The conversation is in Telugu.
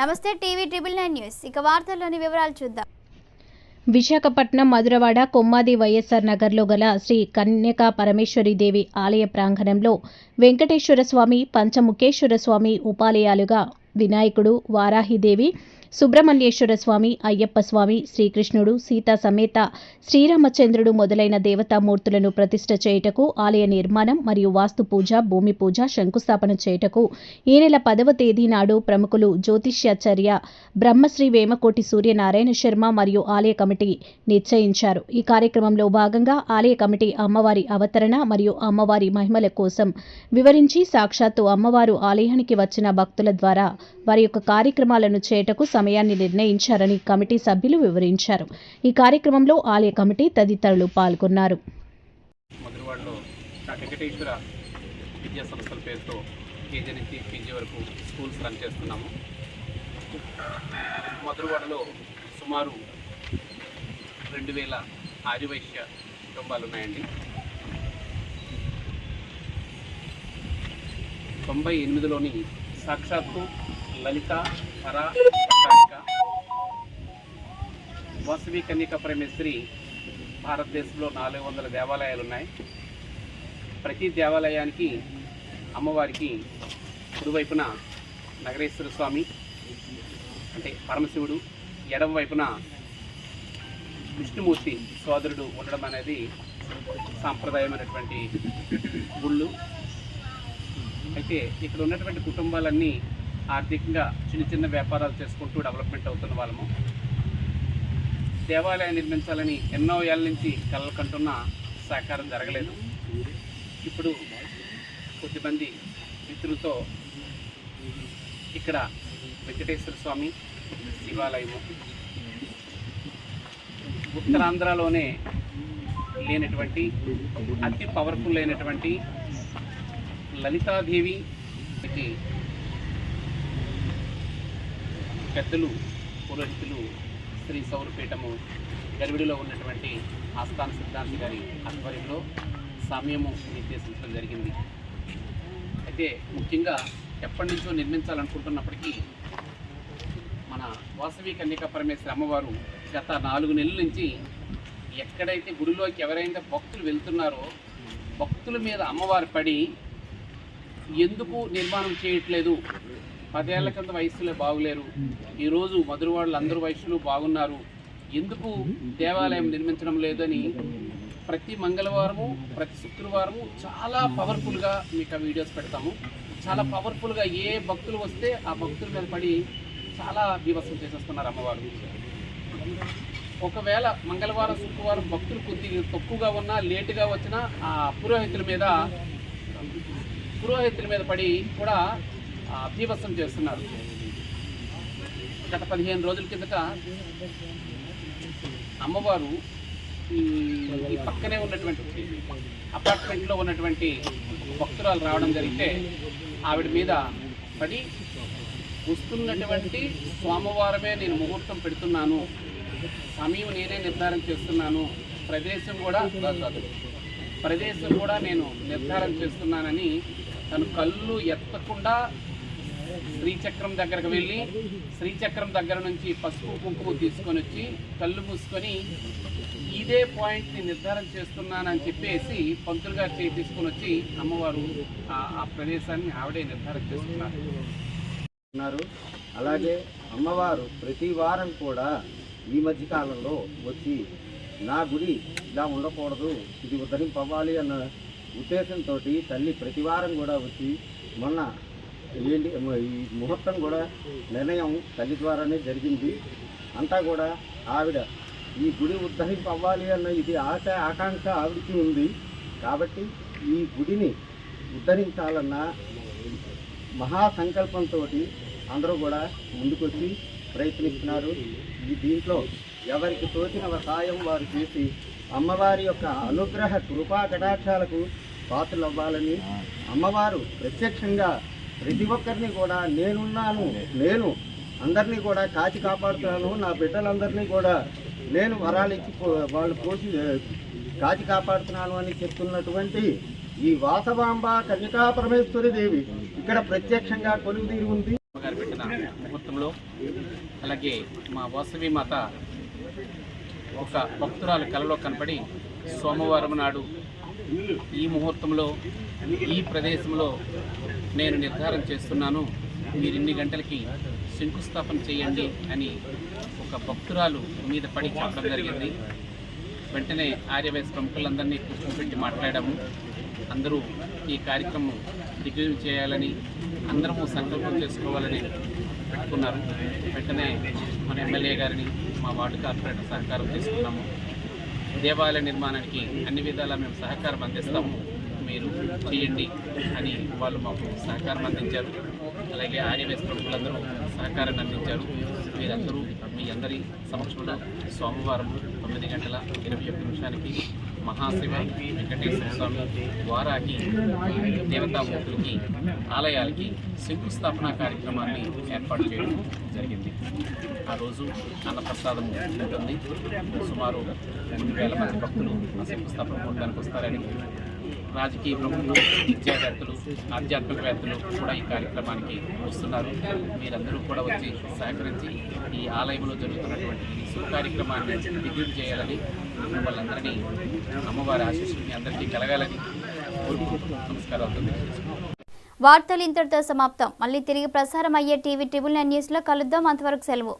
నమస్తే టీవీ ట్రిపుల్ నైన్ న్యూస్. ఇక వార్తల్లోని వివరాలు చూద్దాం. విశాఖపట్నం మధురవాడ కొమ్మాది వైఎస్ఆర్ నగర్లో గల శ్రీ కన్యకా పరమేశ్వరి దేవి ఆలయ ప్రాంగణంలో వెంకటేశ్వర స్వామి పంచముఖేశ్వర స్వామి ఉపాలయాలుగా వినాయకుడు వారాహిదేవి సుబ్రహ్మణ్యేశ్వర స్వామి అయ్యప్ప స్వామి శ్రీకృష్ణుడు సీతా సమేత శ్రీరామచంద్రుడు మొదలైన దేవతామూర్తులను ప్రతిష్ట చేయుటకు ఆలయ నిర్మాణం మరియు వాస్తు పూజ భూమి పూజ శంకుస్థాపన చేయుటకు ఈ నెల పదవ తేదీ నాడు ప్రముఖులు జ్యోతిష్యాచార్య బ్రహ్మశ్రీ వేమకోటి సూర్యనారాయణ శర్మ మరియు ఆలయ కమిటీ నిశ్చయించారు. ఈ కార్యక్రమంలో భాగంగా ఆలయ కమిటీ అమ్మవారి అవతరణ మరియు అమ్మవారి మహిమల కోసం వివరించి సాక్షాత్తు అమ్మవారు ఆలయానికి వచ్చిన భక్తుల ద్వారా వారి యొక్క కార్యక్రమాలను చేయటకు సమయాన్ని నిర్ణయించారని కమిటీ సభ్యులు వివరించారు. ఈ కార్యక్రమంలో ఆలయ కమిటీ తదితరులు పాల్గొన్నారు. విద్యా సంస్థల పేరుతో కేజీ నుంచి పీజీ వరకు స్కూల్స్ రన్ చేస్తున్నాము. మధురవాడలో సుమారు రెండు వేల ఆర్యవైశ్య కుటుంబాలు ఉన్నాయండి. తొంభై ఎనిమిదిలోని సాక్షాత్తు లలిత పరా పట్టారిక వాసవి కన్యక పరమేశ్వరి భారతదేశంలో నాలుగు వందల దేవాలయాలు ఉన్నాయి ప్రతి దేవాలయానికి అమ్మవారికి కుడివైపున నగరేశ్వర స్వామి అంటే పరమశివుడు ఎడమ వైపున విష్ణుమూర్తి సోదరుడు ఉండడం అనేది సాంప్రదాయమైనటువంటి గుళ్ళు. అయితే ఇక్కడ ఉన్నటువంటి కుటుంబాలన్నీ ఆర్థికంగా చిన్న చిన్న వ్యాపారాలు చేసుకుంటూ డెవలప్మెంట్ అవుతున్న వాళ్ళము. దేవాలయం నిర్మించాలని ఎన్నో ఏళ్ళ నుంచి కలలు కంటున్న సహకారం జరగలేదు. ఇప్పుడు కొద్దిమంది మిత్రులతో ఇక్కడ వెంకటేశ్వర స్వామి శివాలయము. ఉత్తరాంధ్రలోనే లేనటువంటి అతి పవర్ఫుల్ అయినటువంటి లలితాదేవి ఇది పెద్దలు పురోహితులు శ్రీ సౌరపీఠము గరివిడిలో ఉన్నటువంటి ఆస్థాన సిద్ధాంత గారి ఆధ్వర్యంలో సమయము నిర్దేశించడం జరిగింది. అయితే ముఖ్యంగా ఎప్పటి నుంచో నిర్మించాలనుకుంటున్నప్పటికీ మన వాసవి కన్యాపరమేశ్వరి అమ్మవారు గత నాలుగు నెలల నుంచి ఎక్కడైతే గుడిలోకి ఎవరైతే భక్తులు వెళ్తున్నారో భక్తుల మీద అమ్మవారు పడి ఎందుకు నిర్మాణం చేయట్లేదు? పదేళ్ళ కింద వయస్సులో బాగులేరు. ఈరోజు మధురవాడలు అందరు వయసులు బాగున్నారు. ఎందుకు దేవాలయం నిర్మించడం లేదని ప్రతి మంగళవారము ప్రతి శుక్రవారము చాలా పవర్ఫుల్గా మీకు ఆ వీడియోస్ పెడతాము. చాలా పవర్ఫుల్గా ఏ భక్తులు వస్తే ఆ భక్తుల మీద పడి చాలా బీభత్సం చేసేస్తున్నారు అమ్మవారు. ఒకవేళ మంగళవారం శుక్రవారం భక్తులు కొద్దిగా తక్కువగా ఉన్నా లేటుగా వచ్చినా ఆ పురోహితుల మీద పురోహితుల మీద పడి కూడా ఆ, చేస్తున్నారు. గత పదిహేను రోజుల కిందట అమ్మవారు ఈ పక్కనే ఉన్నటువంటి అపార్ట్మెంట్లో ఉన్నటువంటి భక్తురాలు రావడం జరిగితే ఆవిడ మీద పడి వస్తున్నటువంటి సోమవారమే నేను ముహూర్తం పెడుతున్నాను. సమయం నేనే నిర్ధారణ చేస్తున్నాను. ప్రదేశం కూడా ప్రదేశం కూడా నేను నిర్ధారణ చేస్తున్నానని తను కళ్ళు ఎత్తకుండా శ్రీచక్రం దగ్గరకు వెళ్ళి శ్రీచక్రం దగ్గర నుంచి పసుపు కుంకుమ తీసుకొని వచ్చి కళ్ళు మూసుకొని ఇదే పాయింట్ని నిర్ధారణ చేస్తున్నానని చెప్పేసి పంతులు గారు చేయి తీసుకొని వచ్చి అమ్మవారు ఆ- ఆ ప్రదేశాన్ని ఆవిడే నిర్ధారణ చేస్తున్నారు. అలాగే అమ్మవారు ప్రతి వారం కూడా ఈ మధ్యకాలంలో వచ్చి నా గుడి ఇలా ఉండకూడదు ఇది ఉద్ధరింపవ్వాలి అన్న ఉద్దేశంతో తల్లి ప్రతివారం కూడా వచ్చి మొన్న ఏంటి? ఈ ముహూర్తం కూడా నిర్ణయం తల్లి ద్వారానే జరిగింది. అంతా కూడా ఆవిడ ఈ గుడి ఉద్ధరింపు అవ్వాలి అన్న ఇది ఆశ ఆకాంక్ష ఆవిడికి ఉంది. కాబట్టి ఈ గుడిని ఉద్ధరించాలన్న మహాసంకల్పంతో అందరూ కూడా ముందుకొచ్చి ప్రయత్నిస్తున్నారు. ఈ దీంట్లో ఎవరికి తోచిన సాయం వారు చేసి అమ్మవారి యొక్క అనుగ్రహ కృపా కటాక్షాలకు పాత్రలు అవ్వాలని అమ్మవారు ప్రత్యక్షంగా ప్రతి ఒక్కరిని కూడా నేనున్నాను నేను అందరినీ కూడా కాచి కాపాడుతున్నాను నా బిడ్డలందరినీ కూడా నేను వరాలు ఇచ్చి వాళ్ళు పోసి కాచి కాపాడుతున్నాను అని చెప్తున్నటువంటి ఈ వాసవాంబ కన్యకా పరమేశ్వరి దేవి ఇక్కడ ప్రత్యక్షంగా కొలువు తీరి ఉంది. పెట్టిన ముహూర్తంలో అలాగే మా వాసవి మాత ఒక భక్తురాలు కలలో కనపడి సోమవారం నాడు ఈ ముహూర్తంలో ఈ ప్రదేశంలో నేను నిర్ధారణ చేస్తున్నాను. మీరు ఇన్ని గంటలకి శంకుస్థాపన చేయండి అని ఒక భక్తురాలు మీద పడి చెప్పడం జరిగింది. వెంటనే ఆర్యవైస్ ప్రముఖులందరినీ కూర్చోబెట్టి మాట్లాడాము. అందరూ ఈ కార్యక్రమం దిగ్విజయం చేయాలని అందరము సంకల్పం చేసుకోవాలని పెట్టుకున్నారు. వెంటనే మన ఎమ్మెల్యే గారిని మా వార్డు కార్పొరేటర్ సహకారం తీసుకున్నాము. దేవాలయ నిర్మాణానికి అన్ని విధాలా మేము సహకారం అందిస్తాము. మీరు చేయండి అని వాళ్ళు మాకు సహకారం అందించారు. అలాగే ఆర్యవేస్ ప్రముఖులందరూ సహకారాన్ని అందించారు. మీరందరూ మీ అందరి సమక్షంలో సోమవారం తొమ్మిది గంటల ఇరవై ఒక్క నిమిషానికి మహాశివ వెంకటేశ్వర స్వామి వారాకి దేవతామూర్తులకి ఆలయాలకి శంకుస్థాపన కార్యక్రమాన్ని ఏర్పాటు చేయడం జరిగింది. ఆ రోజు అన్నప్రసాదం ఉంటుంది. సుమారు రెండు వేల మంది భక్తులు ఆ శంకుస్థాపన చూడడానికి వస్తారని రాజకీయ ప్రముఖులు విద్యావేత్తలు ఆధ్యాత్మికవేత్తలు కూడా ఈ కార్యక్రమానికి వస్తున్నారు. మీరందరూ కూడా వచ్చి సహకరించి ఈ ఆలయంలో జరుగుతున్నటువంటి ఈ శుభ కార్యక్రమాన్ని దిగులు చేయాలని వాళ్ళందరినీ అమ్మవారి ఆశీస్సులు మీ అందరికీ కలగాలని కోరుకుంటూ నమస్కారాలు వార్తలు ఇంతటితో సమాప్తం. మళ్ళీ తిరిగి ప్రసారం అయ్యే టీవీ ట్రిబుల్ నైన్ న్యూస్లో కలుద్దాం. అంతవరకు సెలవు.